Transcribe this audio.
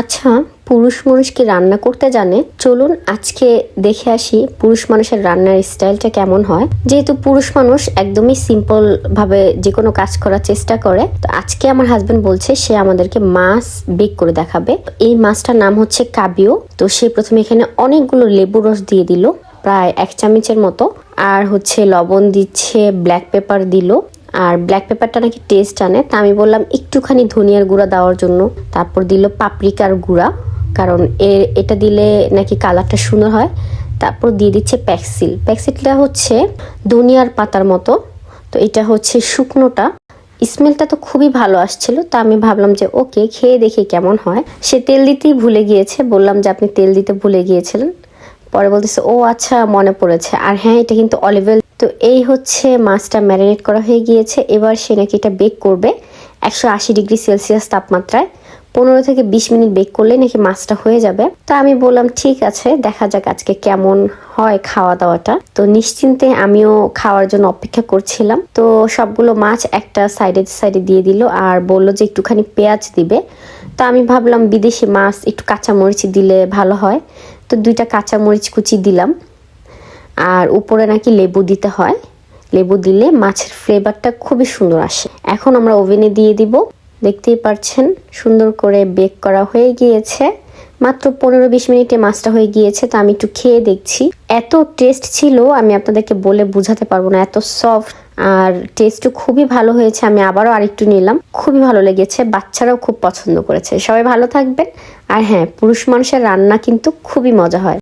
আচ্ছা পুরুষ মানুষ কি রান্না করতে জানে? চলুন আজকে দেখে আসি পুরুষ মানুষের রান্নার স্টাইলটা কেমন হয়। যেহেতু পুরুষ মানুষ একদমই সিম্পল ভাবে যে কোনো কাজ করার চেষ্টা করে, তো আজকে আমার হাজবেন্ড বলছে সে আমাদেরকে মাছ বেক করে দেখাবে। এই মাছটার নাম হচ্ছে কাবিও। তো সে প্রথমে এখানে অনেকগুলো লেবু রস দিয়ে দিল, প্রায় এক চামচের মতো। আর হচ্ছে লবণ দিচ্ছে ব্ল্যাক পেপার দিল। আর ব্ল্যাক পেপারটা নাকি টেস্ট আনে। তা আমি বললাম, একটুখানি ধনিয়ার গুঁড়া দেওয়ার জন্য। তারপর দিল পাপরিকার গুঁড়া, কারণ এর এটা দিলে নাকি কালারটা সুন্দর হয়। তারপর দিয়ে দিচ্ছে প্যাক্সিল প্যাক্সিলটা হচ্ছে ধনিয়ার পাতার মতো, তো এটা হচ্ছে শুকনোটা। স্মেলটা তো খুবই ভালো আসছিল, তা আমি ভাবলাম যে, ওকে, খেয়ে দেখি কেমন হয়। সে তেল দিতেই ভুলে গিয়েছে, বললাম যে, আপনি তেল দিতে ভুলে গিয়েছিলেন। পরে বলতেছে, ও আচ্ছা মনে পড়েছে। আর হ্যাঁ এটা কিন্তু অলিভেল তো এই হচ্ছে মাছটা ম্যারিনেট করা হয়ে গিয়েছে। এবার সে নাকি এটা বেক করবে একশো আশি ডিগ্রি সেলসিয়াস তাপমাত্রায়। পনেরো থেকে বিশ মিনিট বেক করলে নাকি মাছটা হয়ে যাবে। তো আমি বললাম, ঠিক আছে, দেখা যাক আজকে কেমন হয় খাওয়া দাওয়াটা তো নিশ্চিন্তে আমিও খাওয়ার জন্য অপেক্ষা করছিলাম। তো সবগুলো মাছ একটা সাইডে সাইডে দিয়ে দিল আর বলল যে একটুখানি পেঁয়াজ দিবে। তো আমি ভাবলাম, বিদেশি মাছ, একটু কাঁচামরিচ দিলে ভালো হয়। তো দুইটা কাঁচামরিচ কুচি দিলাম। আর উপরে নাকি লেবু দিতে হয়। লেবু দিলে মাছের ফ্লেভারটা খুবই সুন্দর আসে। এখন আমরা ওভেনে দিয়ে দিব। দেখতেই পাচ্ছেন সুন্দর করে বেক করা হয়ে গিয়েছে। মাত্র পনেরো বিশ মিনিটে মাছটা হয়ে গিয়েছে, তো আমি একটু খেয়ে দেখছি। এত টেস্ট ছিল, আমি আপনাদেরকে বলে বুঝাতে পারব না, এত সফট আর টেস্টও খুবই ভালো হয়েছে, আমি আবারও আরেকটু নিলাম। খুবই ভালো লেগেছে, বাচ্চারাও খুব পছন্দ করেছে। সবাই ভালো থাকবেন। আর হ্যাঁ পুরুষ মানুষের রান্না কিন্তু খুবই মজা হয়।